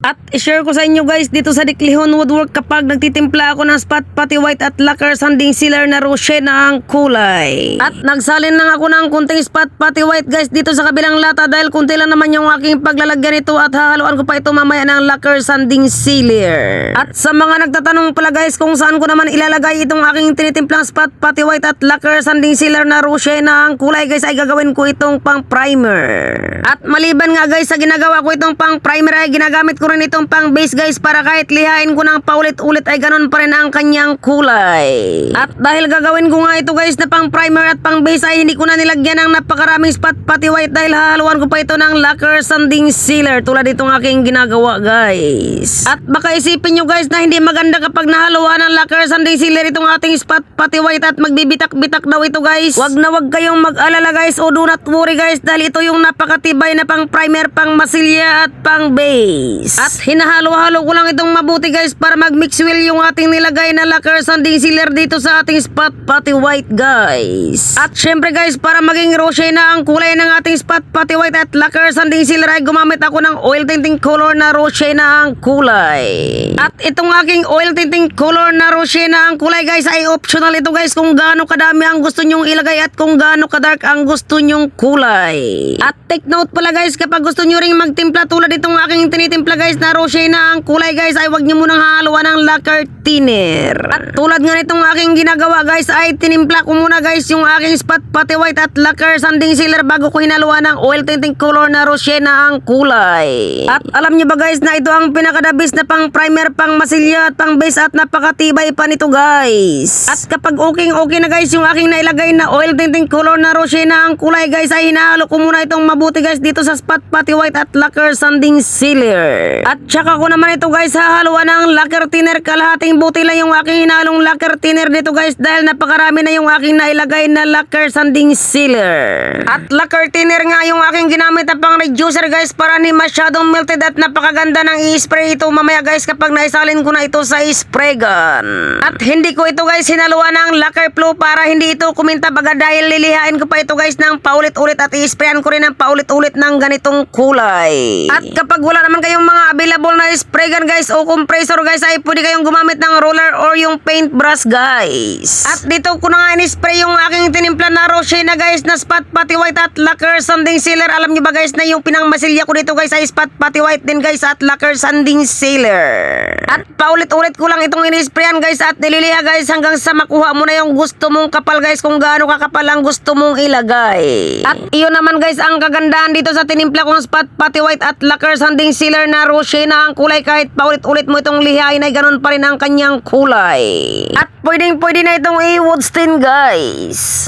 At i-share ko sa inyo guys dito sa Diklihon Woodwork kapag nagtitimpla ako ng spot pati white at lacquer sanding sealer na roche na ang kulay. At nagsalin lang ako ng kunting spot pati white guys dito sa kabilang lata dahil kunti lang naman yung aking paglalagyan nito at hahaluan ko pa ito mamaya ng lacquer sanding sealer. At sa mga nagtatanong pala guys kung saan ko naman ilalagay itong aking tinitimplang spot pati white at lacquer sanding sealer na roche na ang kulay guys ay gagawin ko itong pang primer. At maliban nga guys sa ginagawa ko itong pang primer ay ginagamit ko rin itong pang base guys para kahit lihain ko ng paulit-ulit ay ganun pa rin ang kanyang kulay. At dahil gagawin ko nga ito guys na pang primer at pang base ay hindi ko na nilagyan ng napakaraming spot pati white dahil hahaluan ko pa ito ng lacquer sanding sealer tulad itong aking ginagawa guys. At baka isipin nyo guys na hindi maganda kapag nahaluan ng lacquer sanding sealer itong ating spot pati white at magbibitak-bitak daw ito guys. Wag na wag kayong mag-alala guys o do not worry guys dahil ito yung napakatibay na pang primer, pang masilya at pang base. At hinahalo-halo ko lang itong mabuti guys para mag-mix well yung ating nilagay na lacquer sanding sealer dito sa ating spot pati white guys. At syempre guys para maging rosy na ang kulay ng ating spot pati white at lacquer sanding sealer ay gumamit ako ng oil tinting color na rosy na ang kulay. At itong aking oil tinting color na rosy na ang kulay guys ay optional ito guys kung gaano kadami ang gusto nyong ilagay at kung gaano kadark ang gusto nyong kulay. At take note pala guys kapag gusto nyo ring magtimpla tulad itong aking tinitimpla guys na rosy na ang kulay guys ay wag nyo munang haluan ng lacquer thinner. At tulad nga nitong aking ginagawa guys ay tinimpla ko muna guys yung aking spot pati white at lacquer sanding sealer bago ko hinaluan ng oil tinting color na rosy na ang kulay. At alam nyo ba guys na ito ang pinakadabis na pang primer, pang masilya at pang base at napakatibay pa nito guys. At kapag okay okay na guys yung aking nailagay na oil tinting color na rosy na ang kulay guys ay hinahalo ko muna itong mabuti guys dito sa spot pati white at lacquer sanding sealer. At tsaka ko naman ito guys hahaluan ng lacquer thinner kalahating buti lang yung aking hinalong lacquer thinner dito guys dahil napakarami na yung aking nailagay na lacquer sanding sealer. At lacquer thinner nga yung aking ginamit na pang reducer guys para ni masyadong melted at napakaganda ng i-spray ito mamaya guys kapag naisalin ko na ito sa spray gun. At hindi ko ito guys hinaluan ng lacquer flow para hindi ito kuminta baga dahil lilihain ko pa ito guys ng paulit-ulit at i-sprayan ko rin ng paulit-ulit ng ganitong kulay. At kapag wala naman kayong mga available na spray gun guys o compressor guys ay pwede kayong gumamit ng roller or yung paintbrush guys. At dito ko na nga in-spray yung aking tinimpla na rosé na guys na spot pati white at lacquer sanding sealer. Alam nyo ba guys na yung pinangmasilya ko dito guys ay spot pati white din guys at lacquer sanding sealer. At paulit-ulit ko lang itong in-sprayan guys at nililiha guys hanggang sa makuha mo na yung gusto mong kapal guys kung gaano kakapal ang gusto mong ilagay. At iyon naman guys ang kagandahan dito sa tinimpla kong spot pati white at lacquer sanding sealer na rosé na ang kulay kahit paulit-ulit mo itong lihain ay ganun pa rin ang kanyang kulay. At pwedeng pwede na itong i-wood stain guys.